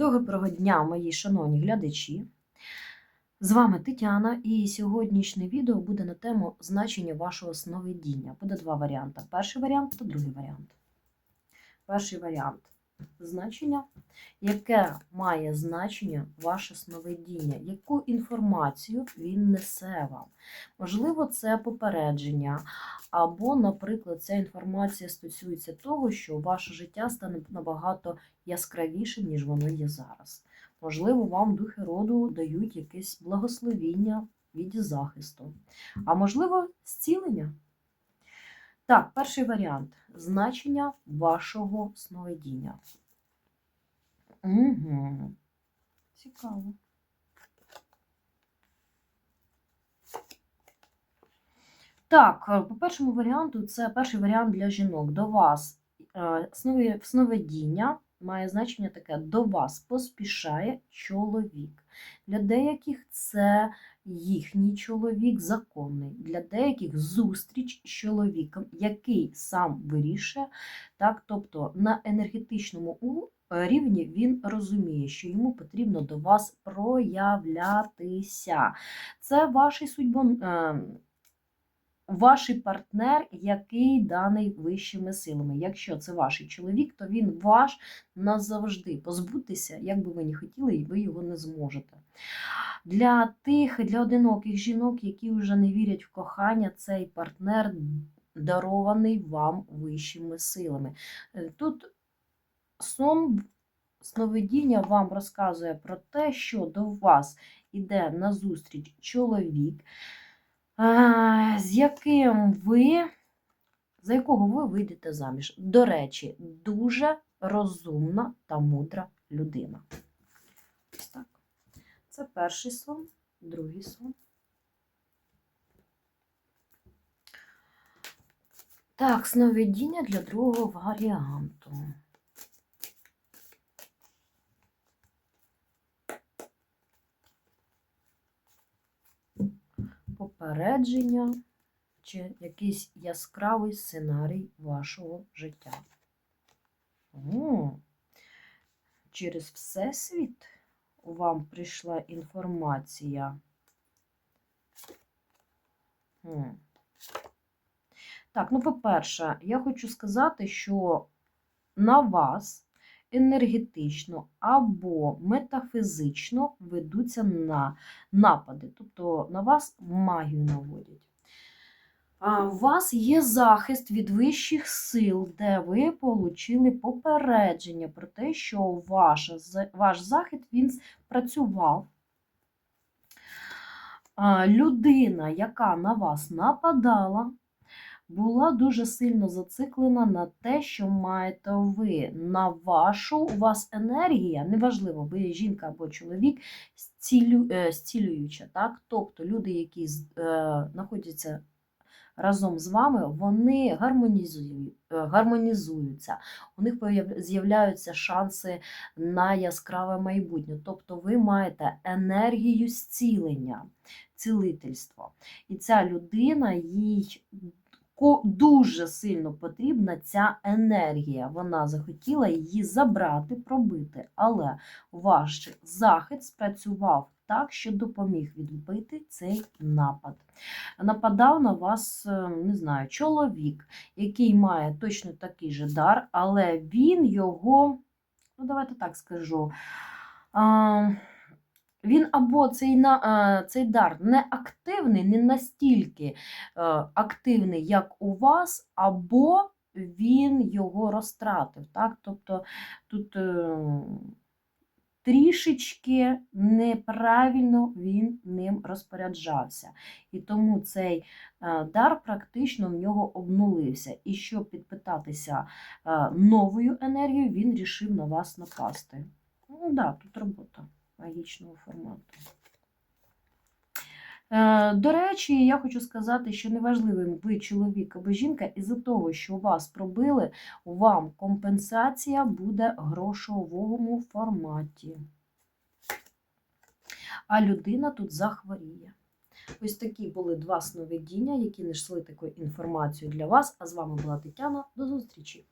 Доброго дня, мої шановні глядачі. З вами Тетяна, і сьогоднішнє відео буде на тему значення вашого сновидіння. Буде два варіанти: перший варіант та другий варіант. Перший варіант значення, яке має значення ваше сновидіння, яку інформацію він несе вам. Можливо, це попередження, або, наприклад, ця інформація стосується того, що ваше життя стане набагато яскравішим, ніж воно є зараз. Можливо, вам духи роду дають якесь благословіння від захисту, а можливо, зцілення. Так, перший варіант значення вашого сновидіння. Угу. Цікаво. Так, е, по першому варіанту, це перший варіант для жінок. До вас е, сновидіння має значення таке: до вас поспішає чоловік. Для деяких це їхній чоловік законний, для деяких зустріч з чоловіком, який сам вирішує. Так, тобто на енергетичному е, рівні він розуміє, що йому потрібно до вас проявлятися. Це ваш судьбон. е, ваш партнер, який даний вищими силами. Якщо це ваш чоловік, то він ваш назавжди. Позбутися, як би ви не хотіли, і ви його не зможете. Для тих, для одиноких жінок, які вже не вірять в кохання, цей партнер дарований вам вищими силами. Е, Тут сон сновидіння вам розказує про те, що до вас іде назустріч чоловік, з яким ви, за якого ви вийдете заміж. До речі, дуже розумна та мудра людина. Це перший сон, другий сон. Так, сновидіння для другого варіанту. Попередження чи якийсь яскравий сценарій вашого життя. О, через Всесвіт вам прийшла інформація. Хм. Так, ну, по-перше, я хочу сказати, що на вас енергетично або метафізично ведуться на напади, тобто на вас магію наводять. У вас є захист від вищих сил, де ви отримали попередження про те, що ваша, з- ваш захист він спрацював. Людина, яка на вас нападала, була дуже сильно зациклена на те, що маєте ви, на вашу, у вас енергія, неважливо, ви жінка або чоловік, е, зцілююча. Так? Тобто люди, які е, знаходяться разом з вами, вони е, гармонізуються, у них з'являються шанси на яскраве майбутнє. Тобто ви маєте енергію зцілення, цілительство. І ця людина їй дуже сильно потрібна ця енергія. Вона захотіла її забрати, пробити, але ваш захист спрацював так, що допоміг відбити цей напад. Нападав на вас, е, не знаю, чоловік, який має точно такий же дар, але він його, ну давайте так скажу. Він або цей, на, е, цей дар не активний, не настільки е, активний, як у вас, або він його розтратив. Так? Тобто тут е, трішечки неправильно він ним розпоряджався. І тому цей дар практично в нього обнулився. І щоб підпитатися новою енергією, він рішив на вас напасти. Ну, да, тут робота магічного формату. Е, До речі, я хочу сказати, що неважливо, ви чоловік або жінка, із-за того, що вас пробили, вам компенсація буде грошовому форматі. А людина тут захворіє. Ось такі були два сновидіння, які несли таку інформацію для вас. А з вами була Тетяна. До зустрічі!